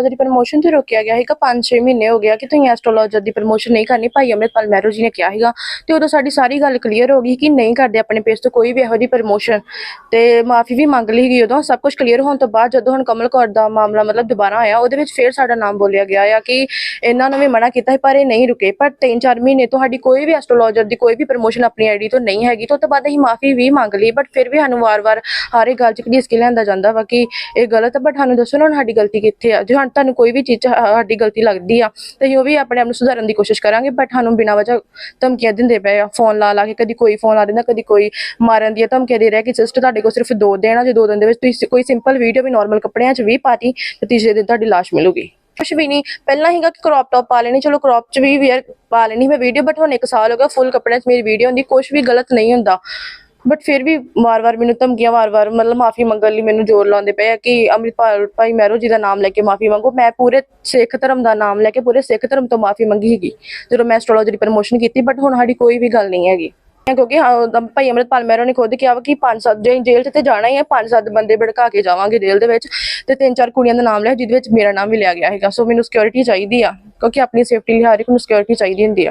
Astrologer ਦੀ promotion ਤੇ ਰੋਕਿਆ ਗਿਆ ਹੈਗਾ 5-6 ਮਹੀਨੇ ਹੋ ਗਿਆ ਕਿ ਤੁਸੀਂ ਐਸਟ੍ਰੋਲੋਜਰ ਦੀ ਪ੍ਰਮੋਸ਼ਨ ਨਹੀਂ ਕਰਨੀ। ਭਾਈ ਅਮਰਿਤਪਾਲ ਮਹਿਰੋ ਜੀ ਨੇ ਕਿਹਾ ਹੈਗਾ ਤੇ ਉਦੋਂ ਸਾਡੀ ਸਾਰੀ ਗੱਲ ਕਲੀਅਰ ਹੋ ਗਈ ਕਿ ਨਹੀਂ ਕਰਦੇ ਆਪਣੇ ਪੇਜ ਤੋਂ ਕੋਈ ਵੀ ਇਹੋ ਜਿਹੀ ਪ੍ਰਮੋਸ਼ਨ ਤੇ ਮਾਫੀ ਵੀ ਮੰਗ ਲਈ ਗਈ ਉਦੋਂ, ਸਭ ਕੁਝ ਕਲੀਅਰ ਹੋਣ ਤੋਂ ਬਾਅਦ ਜਦੋਂ ਹੁਣ ਕਮਲ ਕੌਰ ਦਾ ਮਾਮਲਾ ਮਤਲਬ ਦੁਬਾਰਾ ਆਇਆ, ਉਹਦੇ ਵਿੱਚ ਫੇਰ ਸਾਡਾ ਨਾਮ ਬੋਲਿਆ ਗਿਆ ਆ ਕਿ ਇਹਨਾਂ ਨੂੰ ਵੀ ਮਨਾ ਕੀਤਾ ਪਰ ਇਹ ਨਹੀਂ ਰੁਕੇ। ਪਰ 3-4 ਮਹੀਨੇ ਤੁਹਾਡੀ ਕੋਈ ਵੀ ਐਸਟ੍ਰੋਲੋਜਰ ਦੀ ਕੋਈ ਵੀ ਪ੍ਰਮੋਸ਼ਨ ਆਪਣੀ ਆਈਡੀ ਤੋਂ ਨਹੀਂ ਹੈਗੀ, ਤਾਂ ਉਸ ਤੋਂ ਬਾਅਦ ਅਸੀਂ ਮਾਫੀ ਵੀ ਮੰਗ ਲਈ ਬਟ ਫਿਰ ਵੀ ਸਾਨੂੰ ਵਾਰ-ਵਾਰ ਹਰ ਇੱਕ ਗੱਲ 'ਚ ਘੜੀਸ ਕੇ ਲਿਆਂਦਾ ਜਾਂਦਾ ਵਾ ਕਿ ਇਹ ਗਲਤ ਹੈ ਬਟ ਸਾਨੂੰ ਦੱਸੋ ਨਾ ਸਾਡੀ ਗਲਤੀ ਕਿੱਥੇ ਆ। ਜੇ ਤੁਹਾਨੂੰ ਕੋਈ ਵੀ ਚੀਜ਼ ਸਾਡੀ ਗਲਤੀ ਲੱਗਦੀ ਆ, ਤੇ ਅਸੀਂ ਉਹ ਵੀ ਆਪਣੇ ਆਪ ਨੂੰ ਸੁਧਾਰਨ ਦੀ ਕੋਸ਼ਿਸ਼ ਕਰਾਂਗੇ ਬਟ ਸਾਨੂੰ ਬਿਨਾਂ ਵਜ੍ਹਾ ਧਮਕੀਆਂ ਦਿੰਦੇ ਪਏ ਆ ਫੋਨ ਲਾ ਲਾ ਕੇ ਕਦੀ ਕੋਈ ਫੋਨ ਲਾ ਦਿੰਦਾ, ਕਦੀ ਕੋਈ ਮਾਰਨ ਦੀਆਂ ਧਮਕੀਆਂ ਦੇ ਰਿਹਾ ਕਿ ਸਿਸਟਰ ਤੁਹਾਡੇ ਕੋਲ ਸਿਰਫ ਦੋ ਦਿਨ ਆ, ਜੇ ਦੋ ਦਿਨ ਦੇ ਵਿੱਚ ਤੁਸੀਂ ਕੋਈ ਸਿੰਪਲ ਵੀਡੀਓ ਵੀ ਨਾਰਮਲ ਕੱਪੜਿਆਂ 'ਚ ਵੀ ਪਾਤੀ, ਤੇ ਤੀਸਰੇ ਦਿਨ ਤੁਹਾਡੀ ਲਾਸ਼ ਮਿਲੂਗੀ। ਕੁਛ ਵੀ ਨਹੀਂ, ਪਹਿਲਾਂ ਹੀਗਾ ਕਿ ਕ੍ਰੌਪ ਟੌਪ ਪਾ ਲੈਣੀ, ਚਲੋ ਕ੍ਰੌਪ 'ਚ ਵੀ ਵੇਅਰ ਪਾ ਲੈਣੀ ਮੈਂ ਵੀਡੀਓ ਬਟ ਹੁਣ ਇੱਕ ਸਾਲ ਹੋ ਗਿਆ ਫੁੱਲ ਕੱਪੜਿਆਂ 'ਚ ਮੇਰੀ ਵੀਡੀਓ ਹੁੰਦੀ ਕੁਝ ਵੀ ਗਲਤ ਨਹੀਂ ਹੁੰਦਾ। ਬਟ ਫਿਰ ਵੀ ਵਾਰ-ਵਾਰ ਮੈਨੂੰ ਧਮਕੀਆਂ ਵਾਰ-ਵਾਰ ਮਤਲਬ ਮਾਫੀ ਮੰਗਣ ਲਈ ਮੈਨੂੰ ਜ਼ੋਰ ਲਾਉਂਦੇ ਪਏ ਆ ਕਿ ਅੰਮ੍ਰਿਤਪਾਲ, ਭਾਈ ਮਹਿਰੋ ਜੀ ਦਾ ਨਾਮ ਲੈ ਕੇ ਮਾਫੀ ਮੰਗੋ। ਮੈਂ ਪੂਰੇ ਸਿੱਖ ਧਰਮ ਦਾ ਨਾਮ ਲੈ ਕੇ ਪੂਰੇ ਸਿੱਖ ਧਰਮ ਤੋਂ ਮਾਫੀ ਮੰਗੀ ਹੈਗੀ ਜਦੋਂ ਮੈਂ ਐਸਟ੍ਰੋਲੋਜੀ ਦੀ ਪ੍ਰਮੋਸ਼ਨ ਕੀਤੀ ਬਟ ਹੁਣ ਸਾਡੀ ਕੋਈ ਵੀ ਗੱਲ ਨਹੀਂ ਹੈਗੀ। ਕਿਉਂਕਿ ਭਾਈ ਅੰਮ੍ਰਿਤਪਾਲ ਮਹਿਰੋ ਨੇ ਖੁਦ ਕਿਹਾ ਵਾ ਕਿ ਪੰਜ ਸੱਤ ਜੇ ਜੇਲ੍ਹ 'ਚ ਤੇ ਜਾਣਾ ਹੀ ਹੈ ਪੰਜ ਸੱਤ ਬੰਦੇ ਭੜਕਾ ਕੇ ਜਾਵਾਂਗੇ ਜੇਲ੍ਹ ਦੇ ਵਿੱਚ ਤੇ ਤਿੰਨ ਚਾਰ ਕੁੜੀਆਂ ਦਾ ਨਾਮ ਲਿਆ, ਜਿਹਦੇ ਵਿੱਚ ਮੇਰਾ ਨਾਮ ਵੀ ਲਿਆ ਗਿਆ ਹੈਗਾ। ਸੋ ਮੈਨੂੰ ਸਿਕਿਉਰਿਟੀ ਚਾਹੀਦੀ ਆ, ਕਿਉਂਕਿ ਆਪਣੀ ਸੇਫਟੀ ਲਈ ਹਰ ਇੱਕ ਨੂੰ ਸਿਕਿਉਰਿਟੀ ਚਾਹੀਦੀ ਹੁੰਦੀ ਆ।